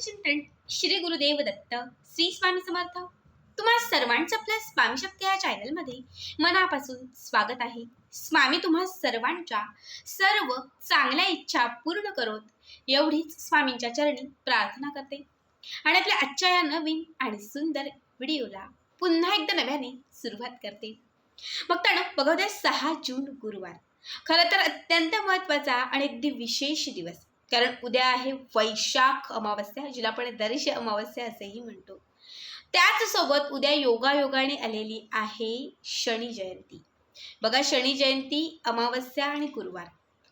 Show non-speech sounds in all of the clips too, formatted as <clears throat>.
चिंतन श्री गुरुदेव दत्त श्री स्वामी समर्थ. तुम्हा सर्वांचं आपल्या स्वामी शक्ती या चॅनलमध्ये मनापासून स्वागत आहे. स्वामी तुम्हा सर्वांच्या सर्व चांगल्या इच्छा पूर्ण करोत एवढीच स्वामींच्या चरणी प्रार्थना करते. आणि आपल्या आजच्या या नवीन आणि सुंदर व्हिडिओला पुन्हा एकदा नव्याने सुरुवात करते. मग तर बघा सहा जून गुरुवार. खरं तर अत्यंत महत्त्वाचा आणि अगदी विशेष दिवस. कारण उद्या आहे वैशाख अमावस्या जिला आपण दर्श अमावस्या असेही म्हणतो. त्याच सोबत उद्या योगायोगाने आलेली आहे शनी जयंती. बघा शनी जयंती अमावस्या आणि गुरुवार.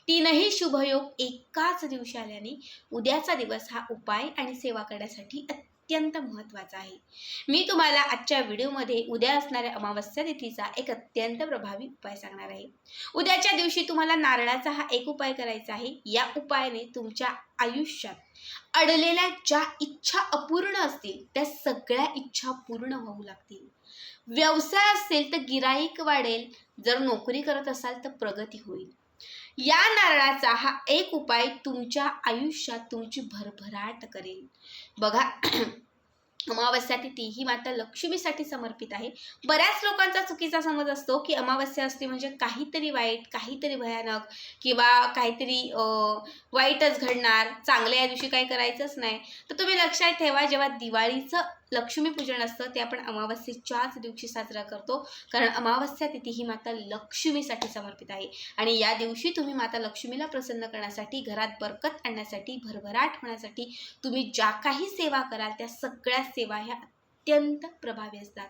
तीनही शुभयोग एकाच दिवशी आल्याने उद्याचा दिवस हा उपाय आणि सेवा करण्यासाठी अत्यंत महत्त्वाचा आहे. मी तुम्हाला आजच्या व्हिडिओमध्ये उद्या असणाऱ्या अमावस्या तिथीचा एक अत्यंत प्रभावी उपाय सांगणार आहे. उद्याच्या दिवशी तुम्हाला नारळाचा हा एक उपाय करायचा आहे. या उपायाने तुमच्या आयुष्यात अडलेल्या ज्या इच्छा अपूर्ण असतील त्या सगळ्या इच्छा पूर्ण होऊ लागतील. व्यवसाय असेल तर गिराईक वाढेल. जर नोकरी करत असाल तर प्रगती होईल. या नारळाचा हा एक उपाय तुमच्या आयुष्यात तुमची भरभराट करेल. बघा <clears throat> अमावस्या तिथी ही माता लक्ष्मीसाठी समर्पित आहे. बऱ्याच लोकांचा चुकीचा समज असतो की अमावस्या असते म्हणजे काहीतरी वाईट काहीतरी भयानक किंवा काहीतरी वाईटच घडणार. चांगल्या या दिवशी काही करायचंच नाही. तर तुम्ही लक्षात ठेवा जेव्हा दिवाळीचं लक्ष्मीपूजन असतं ते आपण अमावस्येच्याच दिवशी साजरा करतो. कारण अमावस्या तिथी ही माता लक्ष्मीसाठी समर्पित आहे. आणि या दिवशी तुम्ही माता लक्ष्मीला प्रसन्न करण्यासाठी घरात बरकत आणण्यासाठी भरभराट होण्यासाठी तुम्ही ज्या काही सेवा कराल त्या सगळ्या सेवा ह्या अत्यंत प्रभावी असतात.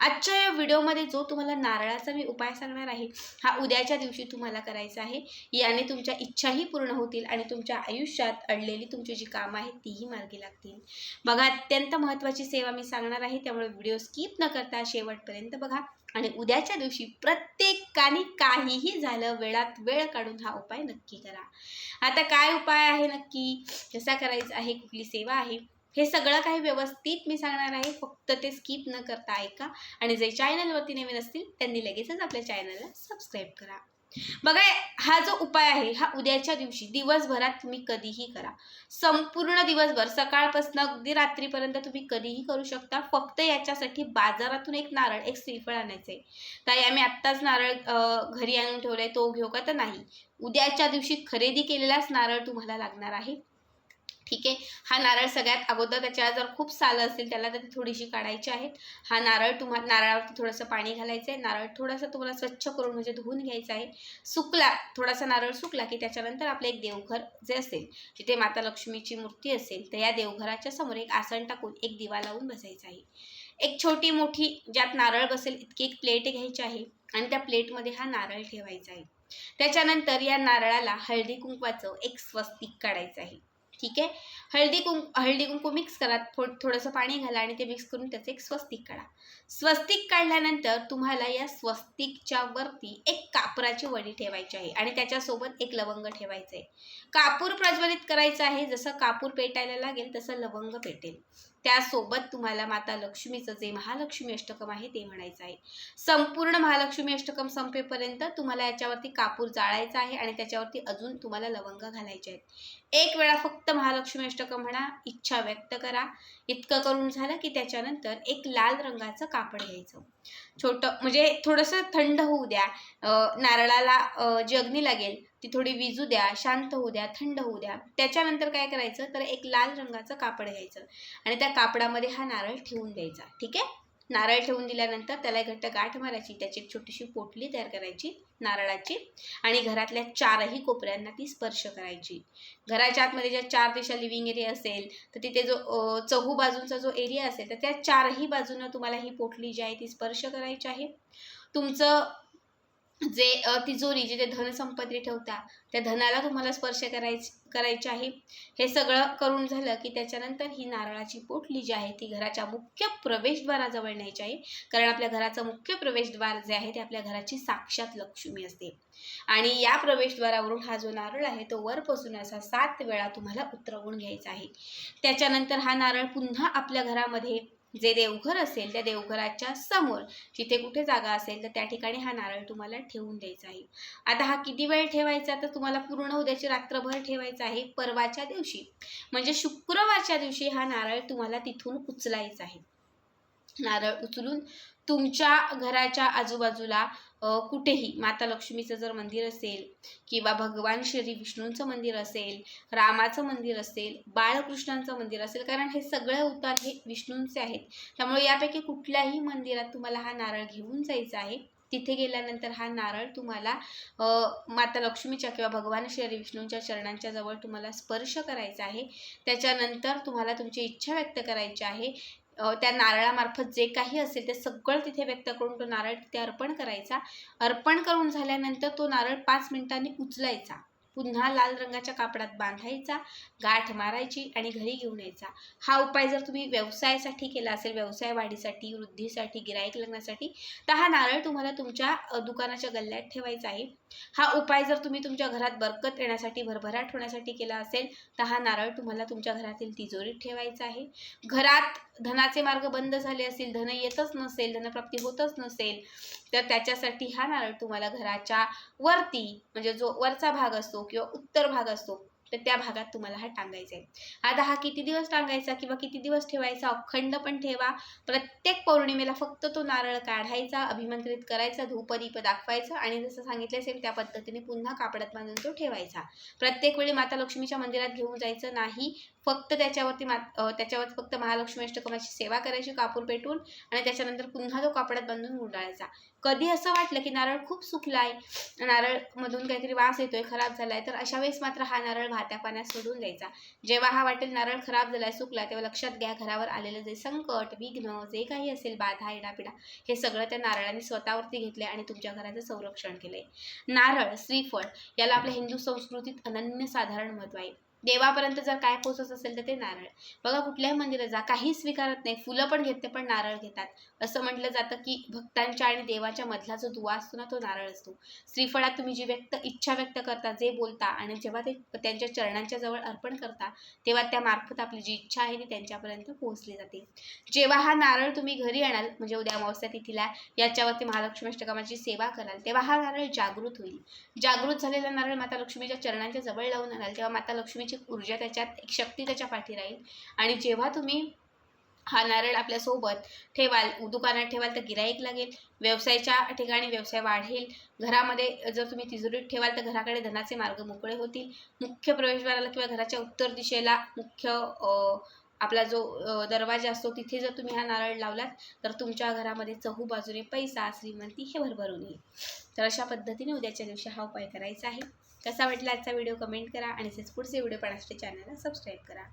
आजच्या या व्हिडिओमध्ये जो तुम्हाला नारळाचा मी उपाय सांगणार आहे हा उद्याच्या दिवशी तुम्हाला करायचा आहे. याने तुमच्या इच्छाही पूर्ण होतील आणि तुमच्या आयुष्यात अडलेली तुमची जी कामं आहेत तीही मार्गी लागतील. बघा अत्यंत महत्त्वाची सेवा मी सांगणार आहे त्यामुळे व्हिडिओ स्किप न करता शेवटपर्यंत बघा. आणि उद्याच्या दिवशी प्रत्येकाने काहीही झालं वेळात वेळ काढून हा उपाय नक्की करा. आता काय उपाय आहे नक्की? कसा करायचा आहे? कुठली सेवा आहे? हे सगळं काही व्यवस्थित मी सांगणार आहे. फक्त ते स्किप न करता ऐका. आणि जे चॅनलवरती नवीन असतील त्यांनी लगेचच आपल्या चॅनलला सबस्क्राईब करा. बघा हा जो उपाय आहे हा उद्याच्या दिवशी दिवसभरात तुम्ही कधीही करा. संपूर्ण दिवसभर सकाळपासून अगदी रात्रीपर्यंत तुम्ही कधीही करू शकता. फक्त याच्यासाठी बाजारातून एक नारळ एक श्रीफळ आणायचं आहे. ताई आम्ही आत्ताच नारळ घरी आणून ठेवलाय तो घेऊ का तर नाही. उद्याच्या दिवशी खरेदी केलेलाच नारळ तुम्हाला लागणार आहे. ठीक आहे? हा नारळ सगळ्यात अगोदर त्याच्या जर खूप सालं असतील त्याला तर ती थोडीशी काढायची आहेत. हा नारळ तुम्हा नारळावरती थोडंसं पाणी घालायचं आहे. नारळ थोडासा तुम्हाला स्वच्छ करून म्हणजे धुवून घ्यायचा आहे. सुकला थोडासा नारळ सुकला की त्याच्यानंतर आपलं एक देवघर जे असेल जिथे माता लक्ष्मीची मूर्ती असेल तर या देवघराच्या समोर एक आसन टाकून एक दिवा लावून बसायचा आहे. एक छोटी मोठी ज्यात नारळ बसेल इतकी एक प्लेट घ्यायची आहे आणि त्या प्लेटमध्ये हा नारळ ठेवायचा आहे. त्याच्यानंतर या नारळाला हळदी कुंकवाचं एक स्वस्तिक काढायचं आहे. ठीक आहे? हळदी कुं हळदी कुंकू मिक्स करा थो थोडंसं पाणी घाला आणि ते मिक्स करून त्याचं एक स्वस्तिक काढा. स्वस्तिक काढल्यानंतर तुम्हाला या स्वस्तिकच्या वरती एक कापराची वडी ठेवायची आहे आणि त्याच्यासोबत एक लवंग ठेवायचं आहे कापूर प्रज्वलित करायचं आहे. जसं कापूर पेटायला लागेल तसं लवंग पेटेल. त्यासोबत तुम्हाला माता लक्ष्मीचं जे महालक्ष्मी अष्टकम आहे ते म्हणायचं आहे. संपूर्ण महालक्ष्मी अष्टकम संपेपर्यंत तुम्हाला याच्यावरती कापूर जाळायचा आहे आणि त्याच्यावरती अजून तुम्हाला लवंग घालायचे आहेत. एक वेळा फक्त महालक्ष्मी अष्टकम म्हणा इच्छा व्यक्त करा. इतकं करून झालं की त्याच्यानंतर एक लाल रंगाचं कापड घ्यायचं. छोटं म्हणजे थोडंसं थंड होऊ द्या. नारळाला जे जी अग्नी लागेल. ती थोडी विजू द्या शांत होऊ द्या थंड होऊ द्या. त्याच्यानंतर काय करायचं? तर एक लाल रंगाचं कापड घ्यायचं. आणि त्या कापडामध्ये हा नारळ ठेवून द्यायचा. ठीक आहे? नारळ ठेवून दिल्यानंतर त्याला एक घट्ट गाठ मारायची. त्याची एक छोटीशी पोटली तयार करायची नारळाची. आणि घरातल्या चारही कोपऱ्यांना ती स्पर्श करायची. घराच्या आतमध्ये ज्या चार दिशा लिव्हिंग एरिया असेल तर तिथे जो चहू बाजूंचा जो एरिया असेल तर त्या चारही बाजूनं तुम्हाला ही पोटली जी आहे ती स्पर्श करायची आहे. तुमचं जे तिजोरी जे ते धनसंपत्ती ठेवता त्या धनाला तुम्हाला स्पर्श करायच करायचे आहे. हे सगळं करून झालं की त्याच्यानंतर ही नारळाची पोटली जी आहे ती घराच्या मुख्य प्रवेशद्वाराजवळ न्यायची आहे. कारण आपल्या घराचं मुख्य प्रवेशद्वार जे आहे ते आपल्या घराची साक्षात लक्ष्मी असते. आणि या प्रवेशद्वारावरून हा जो नारळ आहे तो वरपासून असा सात वेळा तुम्हाला उतरवून घ्यायचा आहे. त्याच्यानंतर हा नारळ पुन्हा आपल्या घरामध्ये जे देवघर असेल त्या देवघराच्या समोर जिथे कुठे जागा असेल तर त्या ठिकाणी हा नारळ तुम्हाला ठेवून द्यायचा आहे. आता हा किती वेळ ठेवायचा? तर तुम्हाला पूर्ण उद्याची रात्रभर ठेवायचा आहे परवाच्या दिवशी. म्हणजे शुक्रवारच्या दिवशी हा नारळ तुम्हाला तिथून उचलायचा आहे. नारळ उचलून तुमच्या घराच्या आजूबाजूला कुठेही माता लक्ष्मीचं जर मंदिर असेल किंवा भगवान श्री विष्णूंचं मंदिर असेल रामाचं मंदिर असेल बाळकृष्णांचं मंदिर असेल कारण हे सगळे अवतार हे विष्णूंचे आहेत. त्यामुळे यापैकी कुठल्याही मंदिरात तुम्हाला हा नारळ घेऊन जायचा आहे. तिथे गेल्यानंतर हा नारळ तुम्हाला माता लक्ष्मीच्या किंवा भगवान श्री विष्णूंच्या चरणांच्या जवळ तुम्हाला स्पर्श करायचा आहे. त्याच्यानंतर तुम्हाला तुमची इच्छा व्यक्त करायची आहे त्या नारळामार्फत जे काही असेल ते सगळं तिथे व्यक्त करून तो नारळ तिथे अर्पण करायचा. अर्पण करून झाल्यानंतर तो नारळ पाच मिनिटांनी उचलायचा. पुन्हा लाल रंगाच्या कापडात बांधायचा गाठ मारायची आणि घरी घेऊन यायचा. हा उपाय जर तुम्ही व्यवसायासाठी केला असेल व्यवसाय वाढीसाठी वृद्धीसाठी गिराईक लग्नासाठी तर हा नारळ तुम्हाला तुमच्या दुकानाच्या गल्ल्यात ठेवायचा आहे. हा उपाय जर तुम्ही तुमच्या घरात बरकत येण्यासाठी भरभराट होण्यासाठी केला असेल तर हा नारळ तुम्हाला तुमच्या घरातील तिजोरीत ठेवायचा आहे. घरात धनाचे मार्ग बंद झाले असतील धन येतच नसेल धनप्राप्ती होतच नसेल तर त्याच्यासाठी हा नारळ तुम्हाला घराच्या वरती म्हणजे जो वरचा भाग असतो किंवा उत्तर भाग असतो तर त्या भागात तुम्हाला हा टांगायचा आहे. आता हा किती दिवस टांगायचा किंवा किती दिवस ठेवायचा अखंड पण ठेवा. प्रत्येक पौर्णिमेला फक्त तो नारळ काढायचा अभिमंत्रित करायचा धूपदीप दाखवायचा आणि जसं सांगितलं असेल त्या पद्धतीने पुन्हा कापडात बांधून तो ठेवायचा. प्रत्येक वेळी माता लक्ष्मीच्या मंदिरात घेऊन जायचं नाही फक्त त्याच्यावरती मा त्याच्यावर फक्त महालक्ष्मी अष्टकमाची सेवा करायची कापूर पेटून आणि त्याच्यानंतर पुन्हा तो कापडात बांधून गुंडाळायचा. कधी असं वाटलं की नारळ खूप सुकलाय नारळमधून काहीतरी वास येतोय खराब झालाय तर अशा वेळेस मात्र हा नारळ वाहत्या पाण्यात सोडून द्यायचा. जेव्हा हा वाटेल नारळ खराब झालाय सुकला तेव्हा लक्षात घ्या घरावर आलेलं जे संकट विघ्न जे काही असेल बाधा येडापिडा हे सगळं त्या नारळाने स्वतःवरती घेतले आणि तुमच्या घराचं संरक्षण केलंय. नारळ श्रीफळ याला आपल्या हिंदू संस्कृतीत अनन्यसाधारण महत्त्व आहे. देवापर्यंत जर काय पोचत असेल तर ते नारळ. बघा कुठल्याही मंदिरात जा काही स्वीकारत नाही. फुलं पण घेते पण नारळ घेतात. असं म्हटलं जातं की भक्तांच्या आणि देवाच्या मधला जो दुवा असतो ना तो नारळ असतो. श्रीफळात तुम्ही जी व्यक्त इच्छा व्यक्त करता जे बोलता आणि जेव्हा ते त्यांच्या चरणांच्या जवळ अर्पण करता तेव्हा त्यामार्फत आपली जी इच्छा आहे ती त्यांच्यापर्यंत पोहोचली जाते. जेव्हा हा नारळ तुम्ही घरी आणाल म्हणजे उद्या अमावस्या तिथीला याच्यावरती महालक्ष्मी अष्टकामाची सेवा कराल तेव्हा हा नारळ जागृत होईल. जागृत झालेला नारळ माता लक्ष्मीच्या चरणांच्या जवळ लावून आणाल तेव्हा माता लक्ष्मीची ऊर्जा त्याच्यात एक शक्ती त्याच्या पाठी राहील. आणि जेव्हा तुम्ही हा नारळ आपल्यासोबत ठेवाल दुकानात ठेवाल तर गिराईक लागेल. व्यवसायाच्या ठिकाणी व्यवसाय वाढेल. घरामध्ये जर तुम्ही तिजोरीत ठेवाल तर घराकडे धनाचे मार्ग मोकळे होतील. मुख्य प्रवेशद्वाराला किंवा घराच्या उत्तर दिशेला मुख्य आपला जो दरवाजा असतो तिथे जर तुम्ही हा नारळ लावलात तर तुमच्या घरामध्ये चहू बाजूने पैसा श्रीमंती हे भरभरून येईल. तर अशा पद्धतीने उद्याच्या दिवशी हा उपाय करायचा आहे. कसा वाटला आजचा व्हिडिओ कमेंट करा आणि तसेच पुढचे व्हिडिओ पाहण्यासाठी चॅनलला सबस्क्राईब करा.